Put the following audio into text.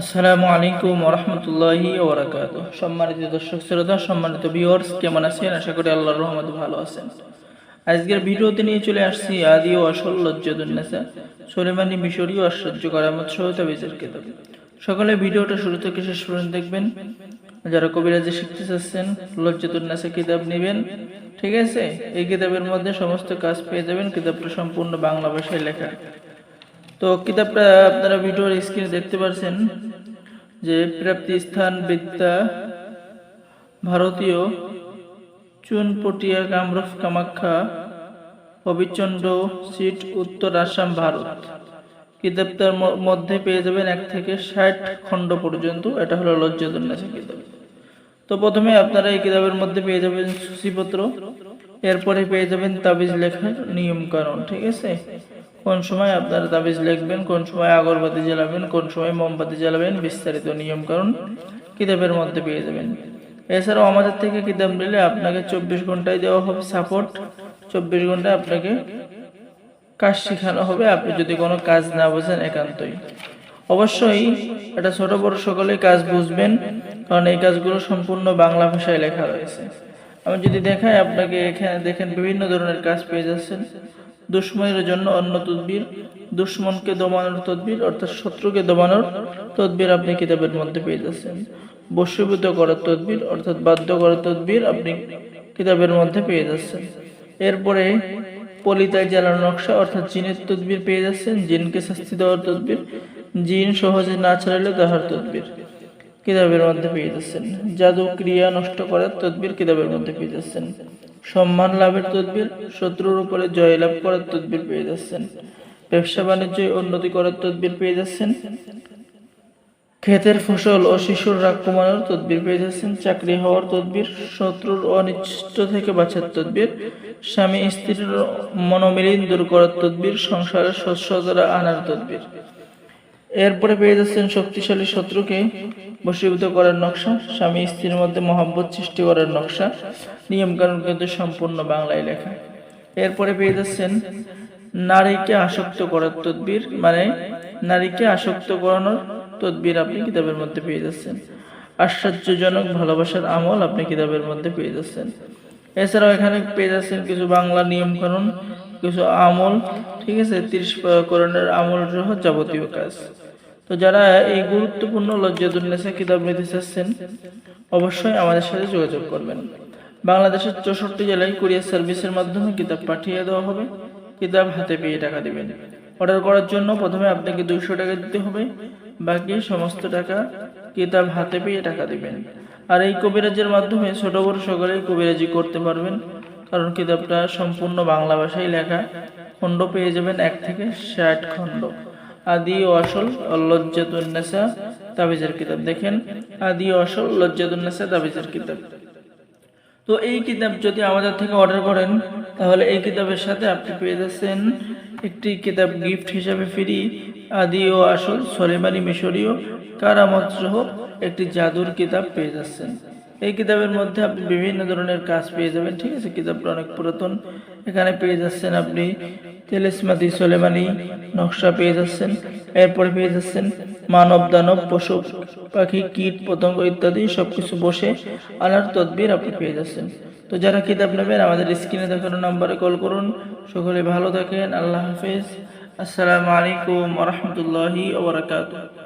আসসালামু আলাইকুম রহমতুল্লাহি ওবরাকাত সম্মানিত দর্শক শ্রোতা, সম্মানিত ভিউয়ার্স কেমন আছেন? আশা করি আল্লাহর রহমতে ভালো আছেন। আজকের ভিডিওতে নিয়ে চলে আসছি আদি ও আসল লজ্জাদুন্নেসা সোলেমানি মিশরীয় আশ্চর্য করামত সহ তাবিজের কেতাব। সকালে ভিডিওটা শুরু থেকে শেষ পর্যন্ত দেখবেন। যারা কবিরাজি শিখতে চাচ্ছেন লজ্জাতুন্নেসা কিতাব নেবেন, ঠিক আছে? এই কিতাবের মধ্যে সমস্ত কাজ পেয়ে যাবেন। কিতাবটা সম্পূর্ণ বাংলা ভাষায় লেখা। তো কিতাবটা আপনারা ভিডিওর স্ক্রিনে দেখতে পাচ্ছেন যে প্রাপ্তি স্থান বিদ্যা ভারতীয় চুনপটিয়া কামরূপ কামাখ্যা অবিচন্ড সিট উত্তর আসাম ভারত। কিতাবটার মধ্যে পেয়ে যাবেন এক থেকে ষাট খণ্ড পর্যন্ত। এটা হলো লজ্জাতুন্নাসা কিতাব। তো প্রথমে আপনারা এই কিতাবের মধ্যে পেয়ে যাবেন সূচিপত্র। এরপরে পেয়ে যাবেন তাবিজ লেখার নিয়ম কারণ ঠিক আছে? কোন সময় আপনার তাবিজ লিখবেন, কোন সময় আগরবাতি জ্বালাবেন, কোন সময় মোমবাতি জ্বালাবেন, বিস্তারিত নিয়ম কারণ কিতাবের মধ্যে পেয়ে যাবেন। এছাড়াও আমাদের থেকে কিতাব নিলে আপনাকে চব্বিশ ঘন্টায় দেওয়া হবে সাপোর্ট। চব্বিশ ঘন্টায় আপনাকে কাজ শেখানো হবে, আপনি যদি কোনো কাজ না বোঝেন একান্তই। অবশ্যই এটা ছোট বড় সকলেই কাজ বুঝবেন, কারণ এই কাজগুলো সম্পূর্ণ বাংলা ভাষায় লেখা রয়েছে। আমি যদি দেখাই, আপনাকে এখানে দেখেন বিভিন্ন ধরনের কাজ পেয়ে যাচ্ছেন। দুশ্মনের জন্য অন্য তদবির, দুশ্মনকে দমানোর তদবির, অর্থাৎ শত্রুকে দমানোর তদবির আপনি কিতাবের মধ্যে পেয়ে যাচ্ছেন। বশীভূত করার তদবির, অর্থাৎ বাধ্য করার তদবির আপনি কিতাবের মধ্যে পেয়ে যাচ্ছেন। এরপরে পলিতায় জ্বালানোর নকশা, অর্থাৎ জিনের তদবির পেয়ে যাচ্ছেন, জিনকে শাস্তি দেওয়ার তদবির, জিন সহজে না ছাড়ালে তাহার তদবির কিতাবের মধ্যে পেয়ে যাচ্ছেন। জাদু ক্রিয়া নষ্ট করার তদবির কিতাবের মধ্যে পেয়ে যাচ্ছেন। সম্মান লাভের তদবির, শত্রুর উপরে জয়লাভ করার তদবির পেয়ে যাচ্ছেন। ব্যবসা বাণিজ্যে উন্নতি করার তদবির পেয়ে যাচ্ছেন। ক্ষেতের ফসল ও শিশুর রাগ কমানোর তদবির পেয়ে যাচ্ছেন। চাকরি হওয়ার তদবির, শত্রুর অনিষ্ট থেকে বাঁচার তদবির স্বামী স্ত্রীর মনোমিলিন দূর করার তদবির সংসারে শস্যতারা আনার তদবির। এরপরে পেয়ে যাচ্ছেন শক্তিশালী শত্রুকে বশীভূত করার নকশা। স্বামী স্ত্রীর মধ্যে মহাব্বত সৃষ্টি করার নকশা। নিয়মকানুন কিন্তু সম্পূর্ণ বাংলায় লেখা। এরপরে পেয়ে যাচ্ছেন নারীকে আসক্ত করার তদবির। মানে নারীকে আসক্ত করানোর তদবির আপনি কিতাবের মধ্যে পেয়ে যাচ্ছেন। আশ্চর্যজনক ভালোবাসার আমল আপনি কিতাবের মধ্যে পেয়ে যাচ্ছেন। এছাড়াও এখানে পেয়ে যাচ্ছেন কিছু বাংলা নিয়মকানুন, কিছু আমল। ঠিক আছে, তিরিশ করণের আমল সহ যাবতীয় কাজ। তো যারা এই গুরুত্বপূর্ণ লজ্জাতুন্নেসা কিতাব নিতে চাচ্ছেন, অবশ্যই আমাদের সাথে যোগাযোগ করবেন। বাংলাদেশের চৌষট্টি জেলায় কুরিয়ার সার্ভিসের মাধ্যমে কিতাব পাঠিয়ে দেওয়া হবে। কিতাব হাতে পেয়ে টাকা দেবেন। অর্ডার করার জন্য প্রথমে আপনাকে দুইশো টাকা দিতে হবে। বাকি সমস্ত টাকা কিতাব হাতে পেয়ে টাকা দেবেন। আর এই কবিরাজের মাধ্যমে ছোট বড় সকলেই কবিরাজি করতে পারবেন। কারণ কিতাবটা সম্পূর্ণ বাংলা ভাষায় লেখা। খণ্ড পেয়ে যাবেন এক থেকে ষাট খণ্ড। আদি ও আসল লজ্জাতুন্নেসা তাবিজের কিতাব দেখেন। আদি ও আসল লজ্জাতুন্নেসা তাবিজের কিতাব। তো এই কিতাব যদি আমাদের থেকে অর্ডার করেন, তাহলে এই কিতাবের সাথে আপনি পেয়ে যাচ্ছেন একটি কিতাব গিফট হিসাবে ফ্রি, আদি ও আসল সলেমানি মিশরীয় কারামত সহ একটি জাদুর কিতাব পেয়ে যাচ্ছেন। এই কিতাবের মধ্যে আপনি বিভিন্ন ধরনের কাজ পেয়ে যাবেন, ঠিক আছে? কিতাবটা অনেক পুরাতন। এখানে পেয়ে যাচ্ছেন আপনি তেলেসমাতি সোলেমানি নকশা পেয়ে যাচ্ছেন। এরপরে পেয়ে যাচ্ছেন মানব দানব, পশু পাখি, কীট, পতঙ্গ ইত্যাদি সবকিছু বসে আনার তদবির আপনি পেয়ে যাচ্ছেন। তো যারা কিতাব নেবেন, আমাদের স্ক্রিনে দেখানো নাম্বারে কল করুন। সকলে ভালো থাকেন। আল্লাহ হাফেজ। আসসালামু আলাইকুম রহমতুল্লাহি ওবরাকাতুহ